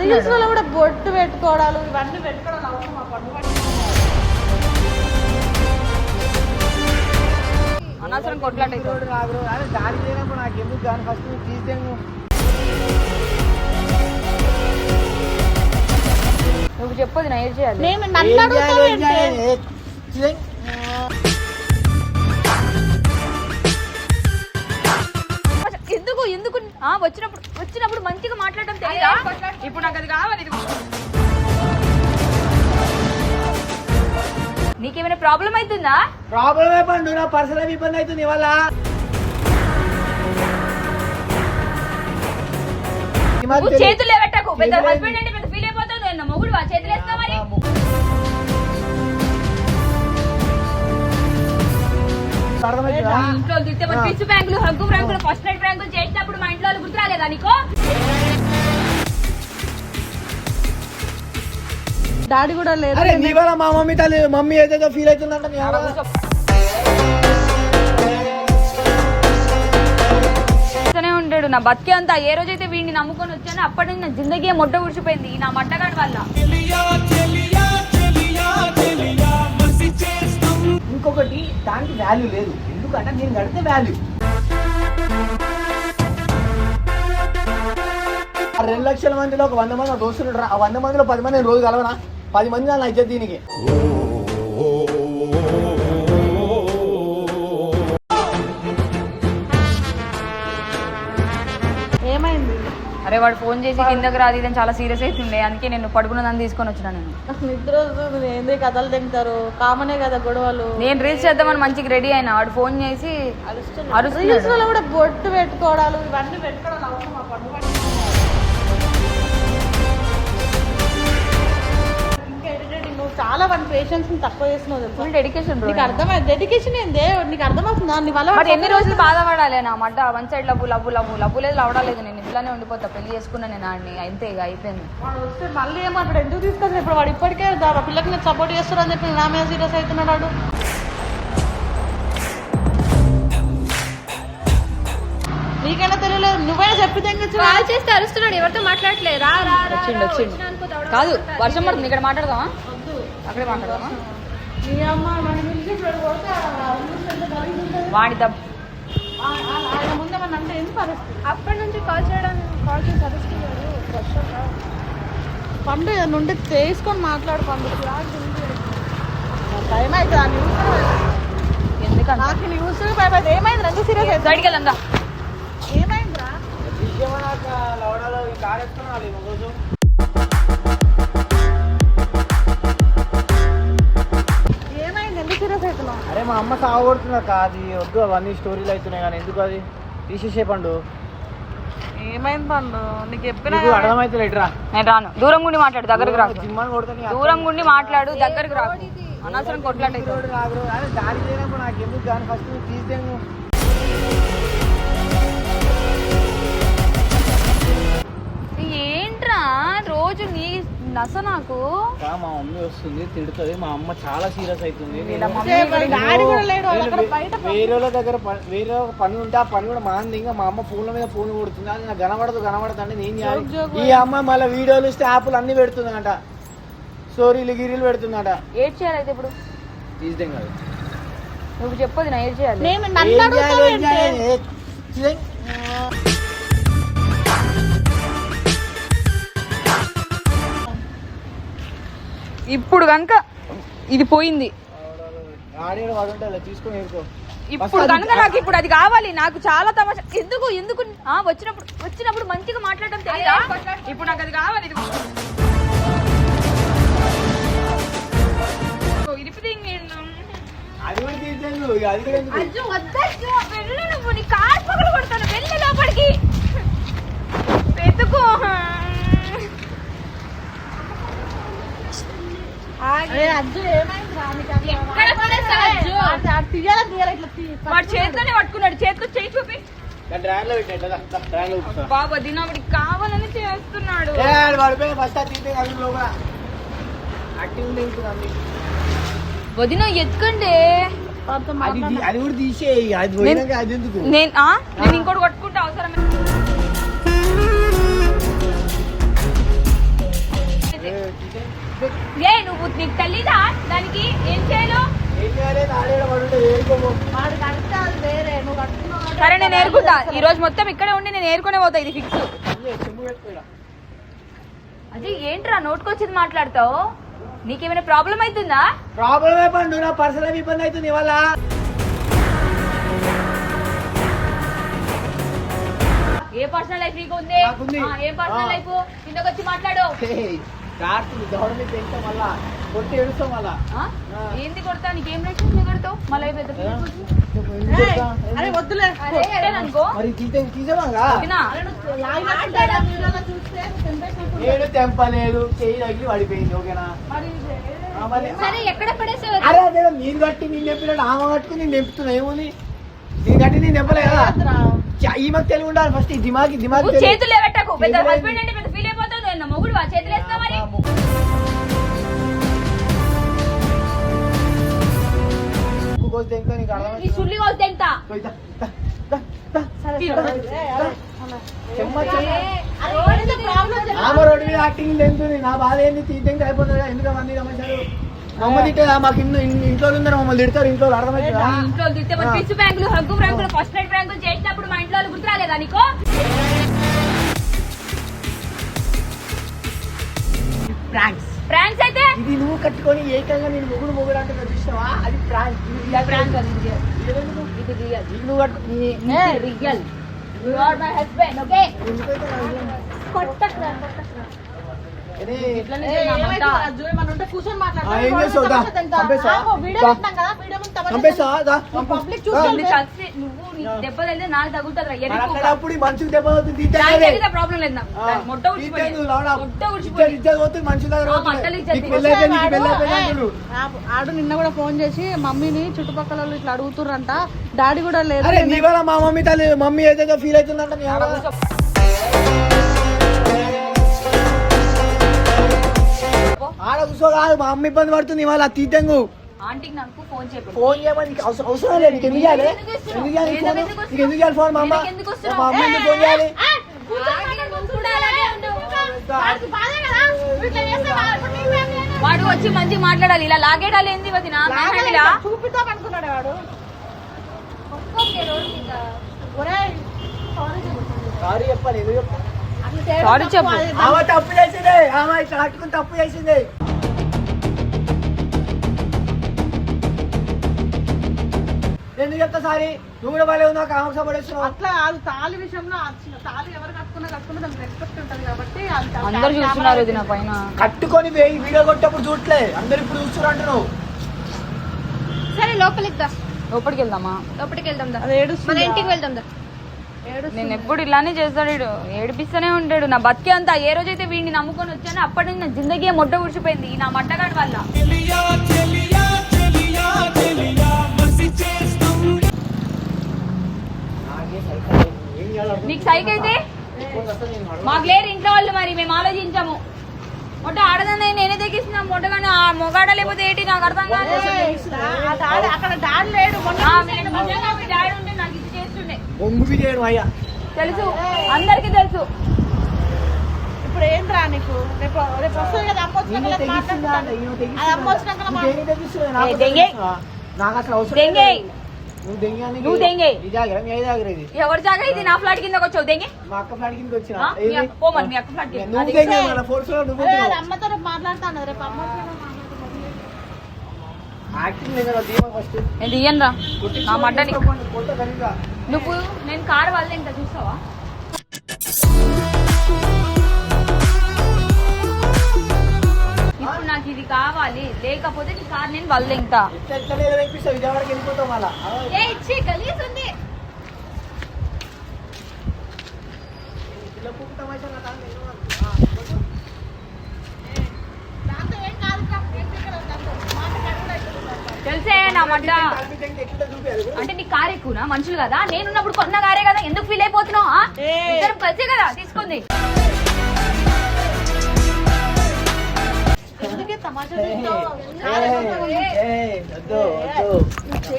Reels వల్ల కూడా బొట్టు పెట్టుకోవడాలు ఇవన్నీ అవసరం పండుగ అనవసరం కొట్లాట రాదు లేనప్పుడు నాకు ఎందుకు కానీ ఫస్ట్ తీసేను నువ్వు చెప్పదు నా ఏం చేయాలి? నేను నన్ను అడుగుతావేంటి? వచ్చినప్పుడు వచ్చినప్పుడు మంచిగా మాట్లాడటం తెలియదా ఇప్పుడు నాకు అది కావాలి. నీకేమైనా ప్రాబ్లం అవుతుందా? ప్రాబ్లమే పండు నా పర్సనల్ ఇబ్బంది అవుతుంది ఇవాళ? చేతులు పెట్టకు పెద్ద హస్బెండ్ అంటే పెద్ద ఫీల్ అయిపోతావు నువ్వు మొగుడు చేతులు వేస్తావు మరి? ఇంట్లో తిట్టే మరి పిచ్చు బ్యాంకులు హగ్గు బ్యాంకులు ఫస్ట్ నైట్ బ్యాంకులు చేసినప్పుడు మా ఇంట్లో వాళ్ళు గుర్తు రాలేదా నీకు? డాడీ కూడా లేదు. అరే నీ వల్ల మా మమ్మీ తల్లి మమ్మీ ఏదైతే ఫీల్ అవుతుందంట నీ వల్ల. చేస్తూనే ఉంటాడు నా బతికే అంతా. ఏ రోజైతే వీడిని నమ్ముకొని వచ్చానో అప్పటి నుంచి నా జిందగీ మొట్ట ఉడిచిపోయింది ఈ నా మట్టగాడి వల్ల. ఇంకొకటి దానికి వాల్యూ లేదు. ఎందుకంటే నేను కడితే వాల్యూ ఆ రెండు లక్షల మందిలో ఒక వంద మంది దోస్తులు. ఆ వంద మందిలో పది మంది నేను రోజు కలవనా? పది మంది నా ఇజ్జత్ దీనికి. ఏమైంది? అరే వాడు ఫోన్ చేసి కిందకి రాదు ఇదని చాలా సీరియస్ అవుతుండే అందుకే నేను పడుకున్నదాన్ని తీసుకొని వచ్చిన నేను. నాకు నిద్ర వస్తుంది. ఏంది కథలు తింటారు కామనే కదా గొడవలు. నేను రీల్స్ చేద్దామని మంచిగా రెడీ అయినా. వాడు ఫోన్ చేసి రీల్స్ అరుస్తున్నాడు. వల్ల కూడా బొట్టు పెట్టుకోవడాలు ఇవన్నీ పెట్టుకోవడాలు అవసరం వన్ పేషెన్స్ తక్కువ చేస్తున్నావు? ఫుల్ డెడికేషన్ నీకు అర్థమైంది డెడికేషన్ ఏందే? నీకు అర్థమవుతుందా? నీ వల్ల మరి ఎన్ని రోజులు బాధపడాలి నా మడ్డ one side love love love love లేదు లవడలేదు. నేను ఇట్లానే ఉండిపోతా. పెళ్ళి చేసుకున్నా నేను ఆడిని. అంతే ఇక అయిపోయింది. వాడు వస్తే మళ్ళీ ఏమంటాడు? ఎందుకు తీసుకొచ్చిన ఇప్పుడు వాడు ఇప్పటికే పిల్లకి నేను సపోర్ట్ చేస్తాడు అని చెప్పి నా మీద సీరియస్ అవుతున్నాడు వాడు. నీకైనా తెలియలేదు. నువ్వైనా చెప్పి తెంగచ్చు కాల్ చేస్తే అరుస్తున్నాడు. ఎవరితో మాట్లాడలే రా కాదు వర్షం పడుతుంది. ఇక్కడ మాట్లాడదామా? అక్కడే. వాడి దబ్ అప్పటి నుంచి కాల్ చేయడం చేసి. పండు ఏదైనా ఉంటే తీసుకొని మాట్లాడు పండు. టైం అవుతుంది ఆ న్యూస్ ఎందుకంటే నాకు న్యూస్ భయం అవుతుంది ఏమైంది? రెండు సీరియస్ అవుతుంది వెళ్దాం ఏమైందిరా? మా అమ్మ సాగొడుతున్నా కాదు వద్దు అవన్నీ స్టోరీలు అవుతున్నాయి కానీ. ఎందుకు అది? తీసేసే పండు. ఏమైంది పండు? నీకు చెప్పినా అర్థమైతే లేట్రా నేను రాను. దూరం గుండి మాట్లాడు దగ్గరికి రాకు. జిమ్మని కొడితే నీ దూరం గుండి మాట్లాడు దగ్గరికి రాకు. అనవసరం అరే దారి లేనప్పుడు నాకు ఎందుకు కానీ ఫస్ట్ తీసేను ఏంట్రా? రోజు నీ నస నాకు మా మమ్మీ వస్తుంది తిడుతుంది. మా అమ్మ చాలా సీరియస్ అవుతుంది వీళ్ళ నేను- మమ్మీ సేపు డాడీ కూడా లేడు వాళ్ళు అక్కడ నేను బయట వే- వేరే వాళ్ళ దగ్గర పని- వేరే ఒక పని ఉంటే ఆ పని కూడా మాంది. ఇంకా మా అమ్మ ఫోన్ల మీద ఫోన్ కొడుతుంది. అది నాకు కనబడదు కనబడదు అంటే నేను చేయాలి. జోక్ ఈ అమ్మ మళ్ళీ వీడియోలు స్టాపులు అన్ని పెడుతుందంట. స్టోరీలు గిరీలు పెడుతుందంట. ఏడ్ చేయాలి అయితే ఇప్పుడు? కాదు. నువ్వు చెప్పదు నా ఏడ్ చేయాలి? నేను ఏం చేయాలి, ఏం అడుగుతావేంటి? చేయాలి? ఏ- తీసేయ్. ఇప్పుడు కనుక ఇది పోయింది. ఆడేడు వాడు ఉంటాడు తీసుకొని వెళ్ళిపో. ఇప్పుడు కనుక నాకు ఇప్పుడు అది కావాలి నాకు చాలా తమాషా. ఎందుకు ఎందుకు? ఆ, వచ్చినప్పుడు వచ్చినప్పుడు మంచిగా మాట్లాడటం తెలియదా ఇప్పుడు నాకు అది కావాలి ఇది? అజ్జు, వద్దజ్జు, వెళ్ళు నువ్వు నీ పగలు కొడతాను వెళ్ళు లోపలికి. వెతుకు అరే అజ్జు ఏమైందిరా? నీకు అట్లా- ఎక్కడ పడేస్తావు, అజ్జు? అది- అది తీయాలా, తీయాలా, ఇట్లా తీ- వాడు చేతిలోనే పట్టుకున్నాడు. చేయి చూపి. బాబా కావాలని చేస్తున్నాడు. వదిన ఎత్తుకండి. అది కూడా తీసేయి. అది పోయినాక అది ఎందుకు? నేను ఆ? నేను ఇంకోటి కొట్టుకుంటా అవసరం ఏ నువ్వు నీకు తెలీదా? దానికి ఏం చేయాలో? అది సరే నేను ఏరుకుంటా. ఈ రోజు మొత్తం ఇక్కడే ఉండి నేను ఏరుకునే పోతా ఇది ఫిక్స్ అజయ్ ఏంట్రా? నోటుకొచ్చింది మాట్లాడతావు? నీకేమైనా ప్రాబ్లం అవుతుందా? ప్రాబ్లమే పండు నా పర్సనల్ ఇబ్బంది అవుతుంది ఇవాళ? ఏ పర్సనల్ లైఫ్ నీకు ఉంది నాకుంది. ఆ, ఏం పర్సనల్. లైఫ్ కిందకి వచ్చి మాట్లాడు. కార్తీక్ దౌడ మీద పెంచాం మళ్ళా కొట్టి ఏడుస్తాం మళ్ళా. ఏంది కొడతా? నీకేం రైట్ ఉంది కొడతావు? మళ్ళీ పెద్ద అరే వద్దులే. అరే, మరి తీసే తీసేవాగా? తెంపలేదు చెయ్యి తగిలి పడిపోయింది ఓకేనా? సరే ఎక్కడ పడేసావు? అరే కట్టి నేను చెప్పినట్టు ఆమె కట్టుకుని నేను తెంపుతున్నా ఏముంది నేను కట్టి నేను తెంపలే కదా? ఈమెకు తెలివి ఉండాలి ఫస్ట్ ఈ దిమాకి దిమాకి. చేతులు పెట్టకు పెద్ద హస్బెండ్ అంటే మొగుడు చేతులు మరి? సుల్లి కోసి. ఆమె రోడ్డు మీద యాక్టింగ్ తెంపుతుంది నా బాధ ఏంది? తీర్థంగా అయిపోతుంది ఎందుకు మంది రమేశారు తిట్టదా? మాకు ఇన్ని ఇంట్లో ఉందని మమ్మల్ని తిడతారు ఇంట్లో అర్థమవుతుందా మీ ఇంట్లో తిట్టే ఆ. పిచ్చు బ్యాంకులు హగ్గు బ్యాంకులు ఫస్ట్ నైట్ బ్యాంకులు చేసినప్పుడు మా ఇంట్లో వాళ్ళు గుర్తు రాలేదా నీకు? ప్రాంక్స్ ఫ్రాంక్స్ అయితే? ఇది నువ్వు కట్టుకొని ఏకంగా నేను మొగుడు మొగుడు అంటే చూసినావా? అది ప్రాంక్ ఫ్రాంక్ ఇది రియల్. నువ్వు కట్టు నీ- నీ- real. You are my husband okay ఎందుకైతే నాకు దెబ్బ అవుతుంది ప్రాబ్లం లేదు ఆడు నిన్న కూడా ఫోన్ చేసి మమ్మీని చుట్టుపక్కల వాళ్ళు ఇట్లా అడుగుతుర్రంట. డాడీ కూడా లేదు. మా మమ్మీ తల్లి మమ్మీ ఏదైతే ఫీల్ అవుతుందంట ఆడ. కూర్చో. కాదు మా అమ్మ ఇబ్బంది పడుతుంది ఇవాళ ఆంటీకి నాకు ఫోన్ చెప్పు ఫోన్ చేయమని నీకు అవసరం అవసరం లేదు నీకు ఎందుకు చేయాలి? ఎందుకు ఇస్తున్నావు? ఎందుకు చేయాలి ఎందుకు ఫోన్? ఎందుకు నీకు ఎందుకు చేయాలి ఫోన్ మా అమ్మ? ఎందుకు ఎందుకు ఇస్తున్నావు? మా అమ్మ ఎందుకు ఫోన్ చేయాలి? వాడు వచ్చి మంచిగా మాట్లాడాలి. ఇలా లాగేడాలి ఏంది వదిన చూపిద్దాం అనుకున్నాడు వాడు. సారీ చెప్పాలి ఎందుకు చెప్పాలి? తప్పు. చెప్పు. ఆమె తప్పు చేసింది. ఆమె ఇట్లా తప్పు చేసింది. ఎందుకు చెప్తా సారీ నువ్వు కూడా బాగా ఉన్నావు ఆమె అట్లా అది తాళి విషయంలో తాళి ఎవరు కట్టుకున్నా కట్టుకున్నా దానికి రెస్పెక్ట్ ఉంటుంది కాబట్టి అందరు చూస్తున్నారు వదిన పైన. కట్టుకొని పోయి వీడియో కొట్టేప్పుడు చూడలే అందరు ఇప్పుడు చూస్తున్నారు అంటున్నావు. సరే లోపలికి దా. లోపలికి వెళ్దామా? లోపలికి వెళ్దాం దా. మన ఇంటికి వెళ్దాం దా. నేను ఎప్పుడు ఇలానే చేస్తాడు ఈడు. ఏడిపిస్తూనే ఉంటాడు. నా బతికే అంతా ఏ రోజైతే వీడిని నమ్ముకొని వచ్చానో అప్పటి నుంచి నా జిందగీ మొట్ట ఊడిచిపోయింది ఈ నా మట్టగాడి వల్ల. నాకే సైక్ అయితే. మాకు లేరు ఇంట్లో వాళ్ళు మరి మేము ఆలోచించాము. మొట్ట ఆడదని నేనే తెగిస్తున్నా. మొట్టగానే ఆ మొగాడ లేకపోతే ఏంటి? నాకు అర్థం కాదు. అక్కడ డాడీ లేడు బొంగు చేయడం అయ్యా తెలుసు అందరికీ తెలుసు ఇప్పుడు నీకు రేపు రేపు వస్తుంది కదా అమ్మ వచ్చినాక అది? అమ్మ వచ్చినాక? నాకు ఏ, అసలు అవసరం. నువ్వు దెంగే ఇది ఎవరి జాగా ఇది నా ఫ్లాట్ కిందకి వచ్చావు దెంగే మా అక్క ఫ్లాట్ కిందకి వచ్చిన ఆ? మీ అక్క- ఫ్లాట్ కింద. నువ్వు అది దెంగే మన ఫోర్స్లో నువ్వు ఏయ్, అది దెంగే. అమ్మతో రేపు మాట్లాడతాను రేపు అమ్మ వచ్చినాక మాట్లాడుకుందాం. యాక్టింగ్ లేదు దీమా ఫస్ట్ రా నా నువ్వు నేను కారు వల్ల ఇంకా చూస్తావా? ఇప్పుడు నాకు ఇది కావాలి లేకపోతే నీ కారు నేను వల్ల ఇంకా ఏ ఇచ్చి గలీజ్ ఉంది. పిల్ల పువ్వు తమాషా నా తాను నేను ఆ, దాంతో ఏం కాదు రా, ఏం చేయగలరు దాంతో? మాట కడుపులో అయిపోతుంది. అంటే నీ కారు ఎక్కువనా? మనుషులు కదా. నేనున్నప్పుడు కొన్న కారే కదా. ఎందుకు ఫీల్ అయిపోతున్నావు? ఆ? ఏ. ఇద్దరం కలిసే కదా. తీసుకుంది.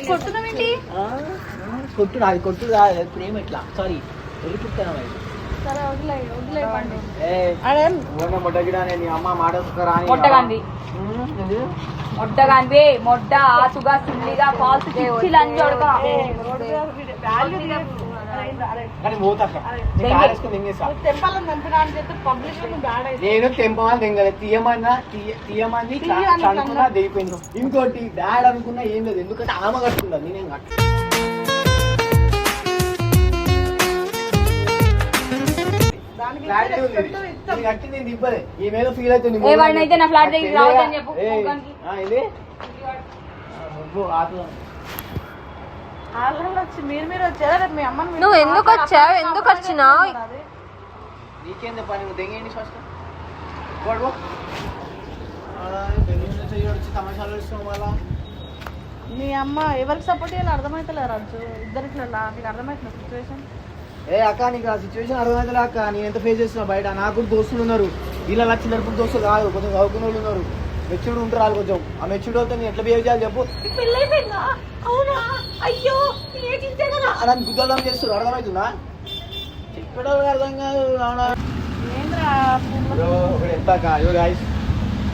కొట్టున్నావేంటి? ఆ, కొట్టు నాది కొట్టు ప్రేమ ఇట్లా. సారీ ఎరుపుతాను మొట్టగాంది ఆసుగా సిల్లిగా ఫాల్స్ అని బ్యాడ్ నేను తెంపమని తెంగలేదు తీయమన్నా తీయ- తీయమని తీయ అని అనుకున్నా దిగిపోయింది ఇంకోటి డాడ్ అనుకున్నా ఏం లేదు. ఎందుకంటే ఆమె కట్టుకుందా? నేనేం కట్టు రేపు మీ అమ్మని మీరు నువ్వు ఎందుకు వచ్చావు? ఎందుకు వచ్చినావు? నీకేంది పని? నువ్వు ఫస్ట్ కొడు తమాషాలు ఇస్తాం అమ్మ ఎవరికి సపోర్ట్ చేయాలి అర్థమైతలే రాజు? ఇద్దరిట్లో నీకు అర్థమవుతున్న సిచ్యువేషన్ ఏ అక్క నీకు ఆ సిచ్యువేషన్ అర్థమైతే అక్క. నేను ఎంత ఫేస్ చేస్తున్నా బయట? నాకు కూడా దోస్తులు ఉన్నారు. వీళ్ళ లక్ష నడుపు దోస్తులు కాదు కొంచెం చదువుకున్న వాళ్ళు ఉన్నారు. మెచ్యూర్డ్ ఉంటారు వాళ్ళు కొంచెం. ఆ మెచ్యూర్డ్ అవుతే నేను ఎట్లా బిహేవ్ చేయాలి చెప్పు. అలాంటి గుద్దలం చేస్తారు అర్థమవుతుందా? చెప్పడం అర్థం కాదు అవునా? ఎంత గాయస్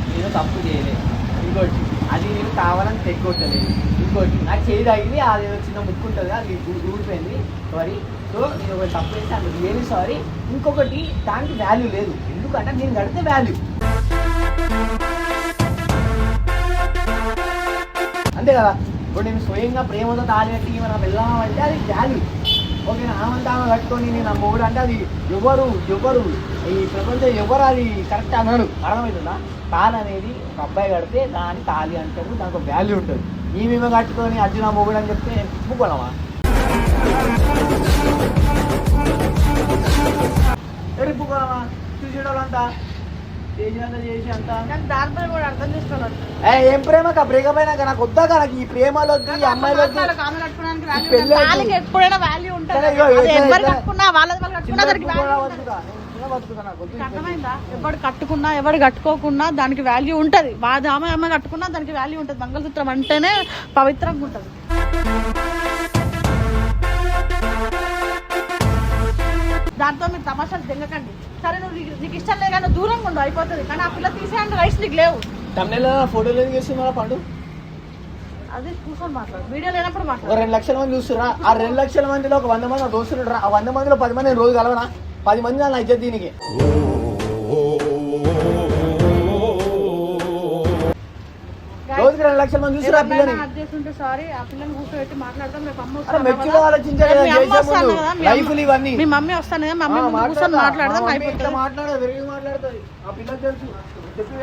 నేను తప్పు చేయలేదు ఇంకోటి అది నేను కావాలని తెగొట్టలేదు. ఇంకోటి నాకు చేయి తగిలి అది చిన్న ముక్కుంటుంది అది ఊ- ఊడిపోయింది సారీ సో నేను ఒకటి తప్పు చేస్తే రియలీ సారీ ఇంకొకటి దానికి వాల్యూ లేదు. ఎందుకంటే నేను కడితే వాల్యూ అంతే కదా? ఇప్పుడు నేను స్వయంగా ప్రేమతో తాళి కట్టి మనం వెళ్ళామంటే అది వాల్యూ ఓకే ఆమంతా ఆమె కట్టుకొని నేను నా మొగుడు అంటే అది ఎవరు ఎవరు? ఈ ప్రపంచం ఎవరు అది కరెక్ట్ అన్నాడు. అర్థమవుతుందా? తాళి అనేది ఒక అబ్బాయి కడితే దాని తాళి అంటారు దానికి ఒక వాల్యూ ఉంటుంది. ఈమె కట్టుకొని అర్జున నా మొగుడు అని చెప్తే ఒప్పుకోవాలమా ఎరుపుకోవాలమా చూసేటోళ్ళంతా. చేసినంత చేసి అంతా నాకు దానిపై కూడా అర్థం చేసుకోవాలి ఏ, ప్రేమక బ్రేకప్ అయినాక నాకు వద్దాక నాకు ఈ ప్రేమలు వద్దు ఈ అమ్మాయిలు వద్దు పెళ్ళి ఎప్పుడైనా వాల్యూ ఉంటుంది. ఎవడు కట్టుకున్నా ఎవడు కట్టుకోకున్నా దానికి వాల్యూ ఉంటది. బాధ ఆమె ఆమె కట్టుకున్నా దానికి వాల్యూ ఉంటది. మంగళసూత్రం అంటేనే పవిత్రంగా ఉంటది. దాంతో మీరు తమాషాలు దెంగకండి. సరే నువ్వు నీకు- ఇష్టం లేదు కానీ దూరంగా ఉండు అయిపోతుంది. కానీ ఆ పిల్ల తీసేయండి రైట్స్ నీకు లేవు. తమిళలో ఫోటోలు చేస్తున్నా పండు? అది కూర్చొని మాట్లాడు. వీడియో లేనప్పుడు మాట్లాడు. రెండు లక్షల మంది చూస్తురా ఆ రెండు లక్షల మందిలో ఒక వంద మంది దోస్తులు? ఆ వంద మందిలో పది మంది నేను రోజు కలవనా? పది మంది నా ఇజ్జత్ దీనికి. కదా, మీ అమ్మ చేసే వస్తాను ముందు. కదా, మీ లైఫ్లు ఇవన్నీ. మీ మమ్మీ వస్తాను కదా మమ్మీ ఆ, ముందు కూర్చొని. మాట్లాడదాం అయిపోతుంది. మాట్లాడదు? మాట్లాడుతుంది. ఆ తెలుసు. చెప్పి